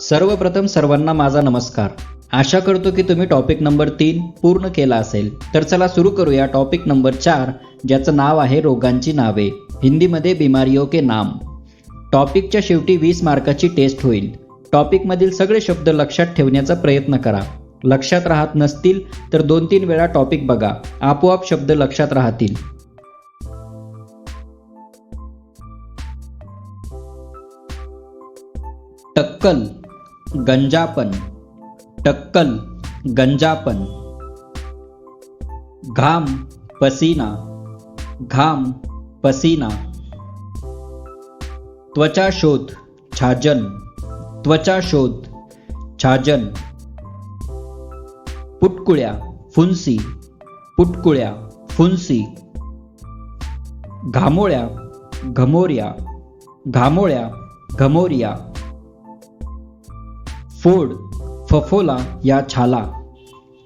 सर्वप्रथम सर्वांना माझा नमस्कार. आशा करतो की तुम्ही टॉपिक नंबर तीन पूर्ण केला असेल. तर चला सुरू करूया टॉपिक नंबर चार ज्याचं नाव आहे रोगांची नावे. हिंदीमध्ये बिमारियो के नाम. टॉपिकच्या शेवटी वीस मार्काची टेस्ट होईल. टॉपिकमधील सगळे शब्द लक्षात ठेवण्याचा प्रयत्न करा. लक्षात राहत नसतील तर दोन तीन वेळा टॉपिक बघा. आपोआप शब्द लक्षात राहतील. टक्कल गंजापन टक्कल गंजापन. घाम पसीना घाम पसीना. त्वचा शोध छाजन. त्वचा शोध छाजन. पुटकुळ्या फुंसी. पुटकुळ्या फुंसी. घामोळ्या घमोऱ्या घामोळ्या घमोरिया. फोड फफोला या छाला.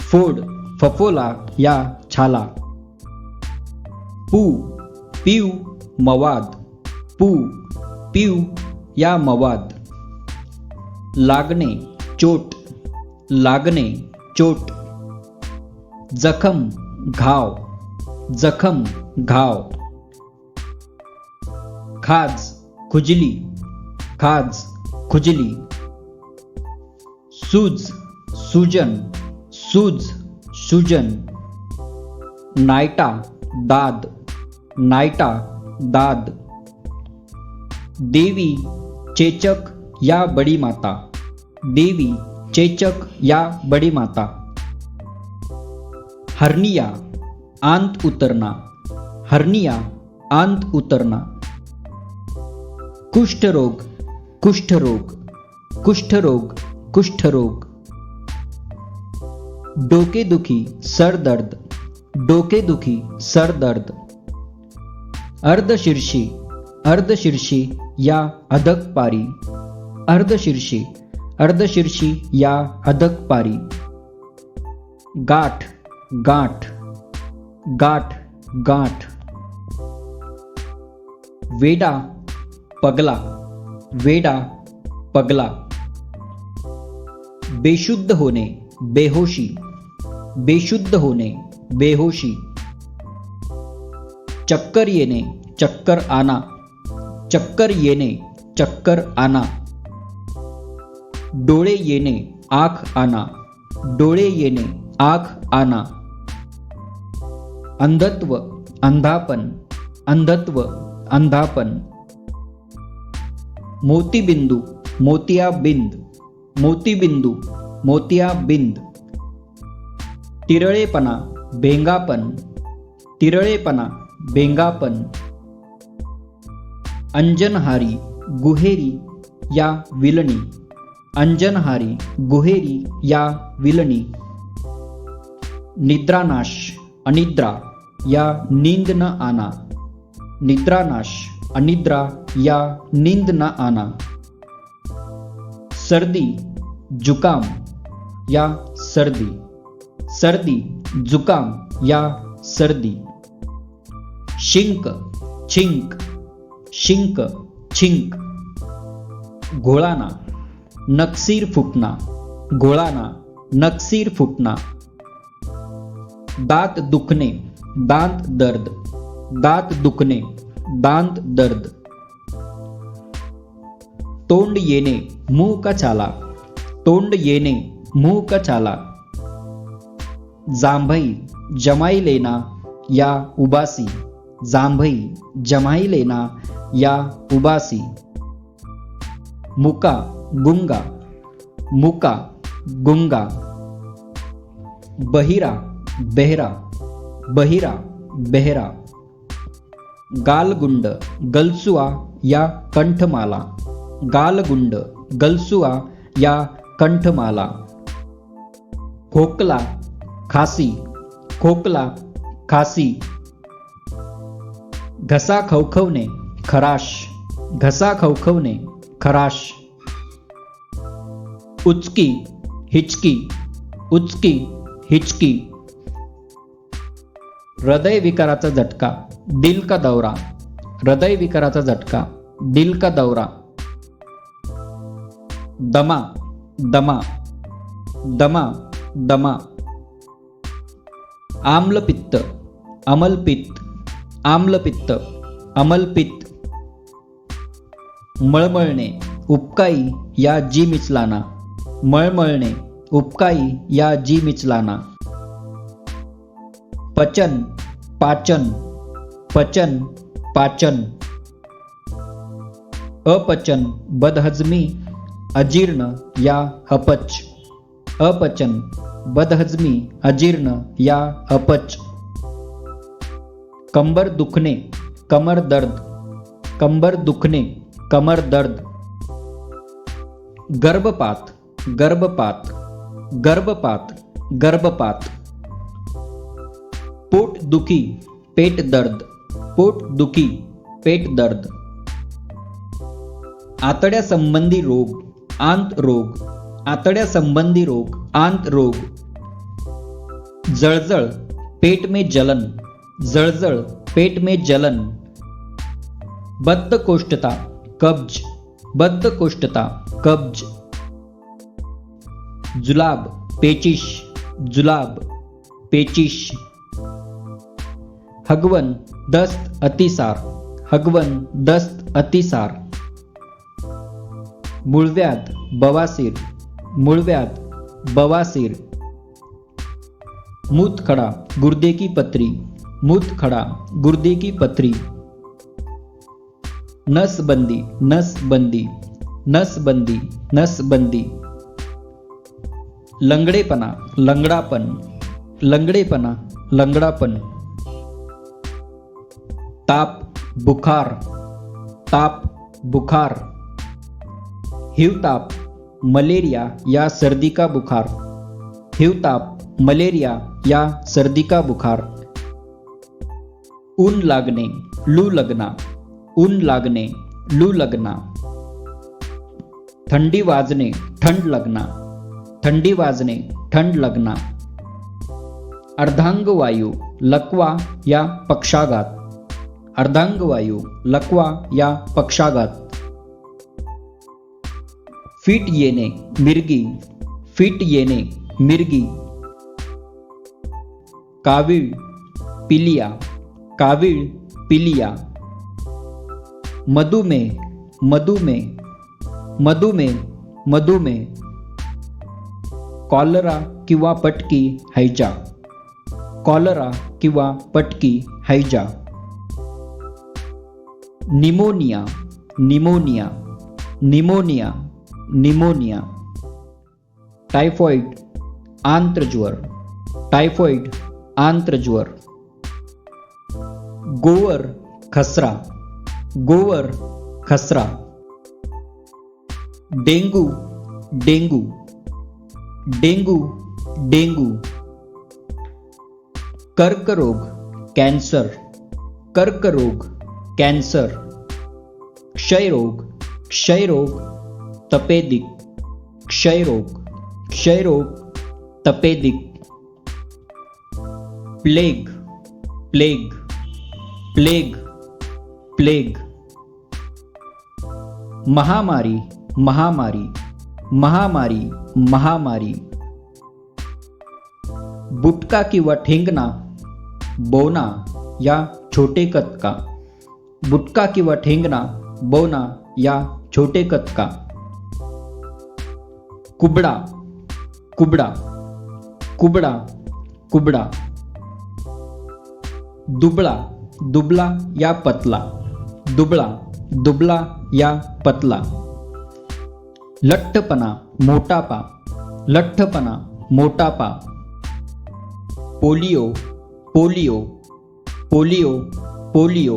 फोड फफोला या छाला. पू पिऊ मवाद. पू पिऊ या मवाद. लागणे चोट. लागणे चोट. जखम घाव. जखम घाव. खाज खुजली. खाज खुजली. सूज, सुजन सूज, सुजन नाइटा दाद नाइटा दाद। देवी, चेचक या बडी माता। देवी, चेचक या बडी माता। हर्निया, आंत उतरना। हर्निया, आंत उतरना। कुष्ठरोग कुष्ठरोग कुष्ठरोग कुष्ठरोग। डोकेदुखी सरदर्द डोकेदुखी सरदर्द अर्धशीर्षी अर्धशीर्षी या अधक पारी। अर्धशीर्षी अर्धशीर्षी या अधक पारी। गाठ गाठ। गाठ गाठ। वेडा पगला। वेडा पगला। बेशुद्ध होने, बेहोशी। बेशुद्ध होने, बेहोशी। चक्कर येणे चक्कर आना। चक्कर येणे चक्कर आना। डोळे येणे आख आना। डोळे येणे आख आना। अंधत्व, अंधापन। अंधत्व, अंधापन। मोतीबिंदू, मोतियाबिंद। मोतीबिंदू मोतियाबिंद. तिरळेपणा भेंगापन. तिरळेपणा भेंगापन. अंजनहारी गुहेरी या विलणी. अंजनहारी गुहेरी या विलणी. निद्रानाश अनिद्रा या नींद न आना निद्रानाश अनिद्रा या नींद न आना सर्दी जुकाम या सर्दी. सर्दी जुकाम या सर्दी. शिंक छिंक. शिंक छिंक. घोळाना नक्सीर फुटणा घोळाना नक्सीर फुटणा दात दुखणे दांत दर्द. दात दुखणे दांत दर्द. तोंड येणे मूक चाला तोंड येणे मूक चाला जांभई जमाई लेना या उबासी जांभई जमाई लेना या उबासी मुका गुंगा मुका गुंगा बहिरा बेहरा बहिरा बेहरा गालगुंड गलसुआ या कंठमाला गालगुंड गलसुआ या कंठमाला. खोकला खासी खोकला खासी. घसा खवखवणे खराश. घसा खवखवणे खराश. उचकी हिचकी. उचकी हिचकी. हृदय विकाराचा झटका दिल का दौरा. हृदय विकाराचा झटका दिल का दौरा. दमा दमा दमा दमा. आम्लपित्त अमलपित्त आम्लपित्त अमलपित्त. मळमळणे उपकाई या जी मिचलाना मळमळणे उपकाई या जी मिचलाना पचन पाचन पचन पाचन. अपचन बदहजमी अजीर्ण या अपच. अपचन. बदहजमी अजीर्ण या अपच. कंबर दुखणे कमर दर्द. कंबर दुखणे कमर दर्द. गर्भपात गर्भपात. गर्भपात गर्भपात. पोट दुखी पेट दर्द. पोट दुखी पेट दर्द. आतड्या संबंधी रोग. आंत रोग आतड्या संबंधी रोग आंत रोग. जळजळ पेट में जलन. जळजळ पेट में जलन. बद्धकोष्ठता कब्ज. बद्धकोष्ठता कब्ज. जुलाब पेचिश. जुलाब पेचिश. हगवन दस्त अतिसार. हगवन दस्त अतिसार. मूळव्याध बवासीर मूळव्याध बवासीर. मूतखडा गुर्दे की पत्री मूतखडा गुर्दे की पत्री. नसबंदी नसबंदी नसबंदी नसबंदी. लंगडेपणा, लंगडापण लंगडेपणा, लंगडापण. ताप, बुखार ताप, बुखार. हिवताप मलेरिया या सर्दी का बुखार. हिवताप मलेरिया या सर्दी का बुखार. ऊन लागणे लू लगना. ऊन लागणे लू लगना. थंडी वाजणे थंड लगना. थंडी वाजणे थंड लगना. अर्धांग वायू लकवा या पक्षाघात. अर्धांग वायू लकवा या पक्षाघात. फिट येणे मिरगी. फिट येणे मिरगी. कावीळ पिलिया. कावीळ पिलिया. मधुमेह मधुमेह. मधुमेह मधुमेह. कॉलरा किंवा पटकी हैजा. कॉलरा किंवा पटकी हैजा. Pneumonia pneumonia. Pneumonia. Pneumonia, typhoid, आंत्रज्वर typhoid, आंत्रज्वर, गोवर खसरा गोवर खसरा, डेंगू डेंगू डेंगू डेंगू कर्क रोग कैंसर कर्क रोग कैंसर क्षय रोग क्षय रोग तपेदिक, क्षयरोग क्षयरोग, तपेदिक, प्लेग प्लेग प्लेग प्लेग। महामारी महामारी महामारी महामारी। बुटका किंवा ठेंगणा बोना या छोटे कतका बुटका किंवा ठेंगणा बोना या छोटे कतका कुबडा कुबडा कुबडा कुबडा. दुबळा दुबला या पतला. दुबळा दुबला या पतला. लठ्ठपणा मोटापा. लठ्ठपणा मोटापा. Polio polio polio polio.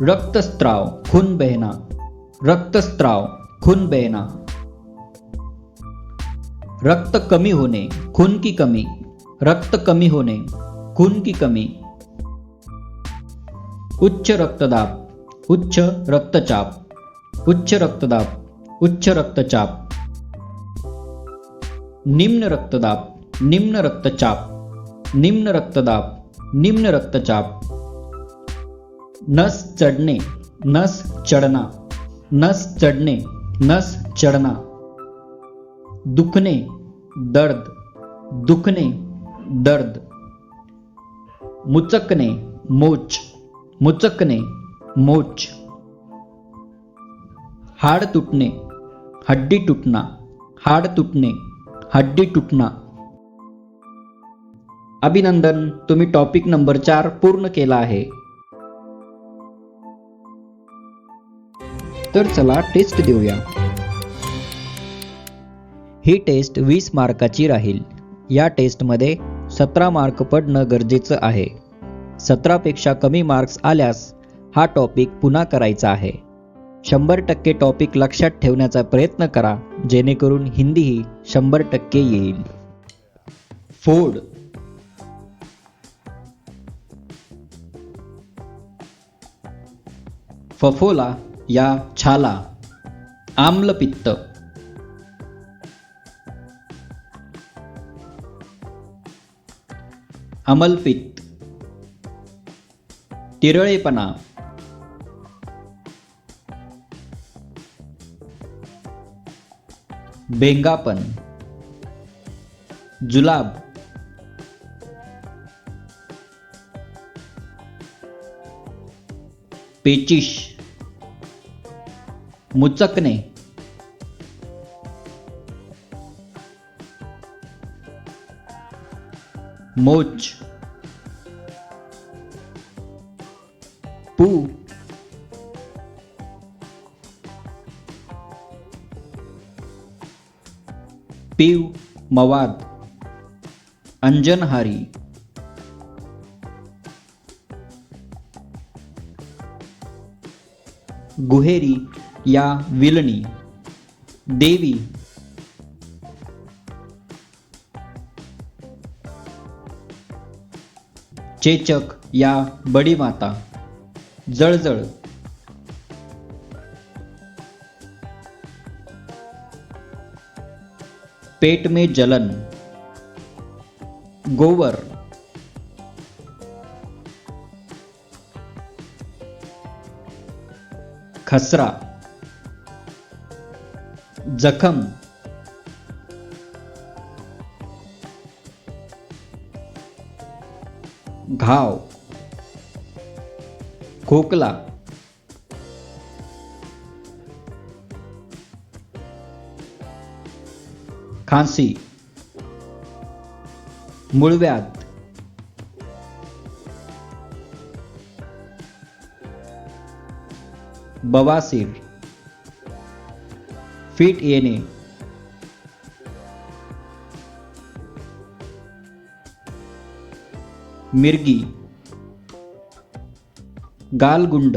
रक्तस्त्राव खून बहना रक्तस्त्राव. खून बहना। रक्त कमी होने, खून की कमी। रक्त कमी होने, खून की कमी। उच्च रक्तदाब, उच्च रक्तचाप। उच्च रक्तदाब, उच्च रक्तचाप। निम्न रक्तदाब, निम्न रक्तचाप। निम्न रक्तदाब, निम्न रक्तचाप। नस चढ़ने, नस चढना। नस चढणे नस चढ़ना। दुखणे दर्द दुखणे दर्द। मुचकणे मोच मुचकणे मोच। हाड तुटणे हड्डी तुटणा हाड तुटणे हड्डी तुटणा अभिनंदन तुम्ही टॉपिक नंबर चार पूर्ण केला आहे. तर चला टेस्ट देऊया. ही टेस्ट वीस मार्काची राहील. या टेस्टमध्ये सतरा मार्क पडणं गरजेचं आहे. सतरापेक्षा कमी मार्क्स आल्यास हा टॉपिक पुन्हा करायचा आहे. शंभर टक्के टॉपिक लक्षात ठेवण्याचा प्रयत्न करा जेणेकरून हिंदीही शंभर टक्के येईल. फोड फफोला. या छाला. आम्लपित्त अमलपित्त तिरळेपणा. बेंगापन. जुलाब. पेचिश. मुचकणे मोच. पू. पीव मवाद. अंजनहारी. गुहेरी. या विलनी देवी. चेचक या बडी माता जळजळ. पेट में जलन गोवर. खसरा. जखम. घाव. खोकला. खांसी. मूळव्याध. बवासीर. फिट येणे. मिरगी. गालगुंड.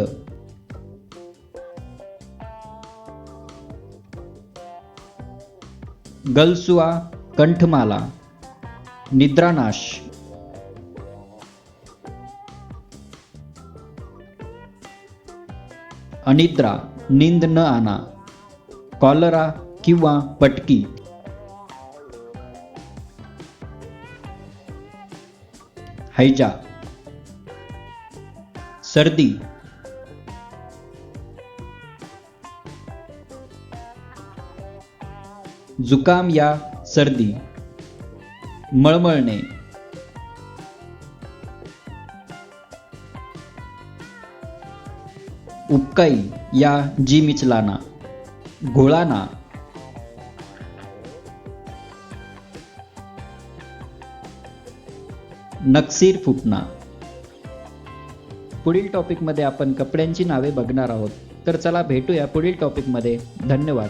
गलसुआ कंठमाला. निद्रानाश. अनिद्रा नींद न आना कॉलरा किंवा पटकी. हैजा. सर्दी. जुकाम या सर्दी. मळमळणे. उपकाई या जी मिचलाना घोळाना नक्सीर फुटणा पुढील टॉपिकमध्ये आपण कपड्यांची नावे बघणार आहोत. तर चला भेटूया पुढील टॉपिकमध्ये धन्यवाद.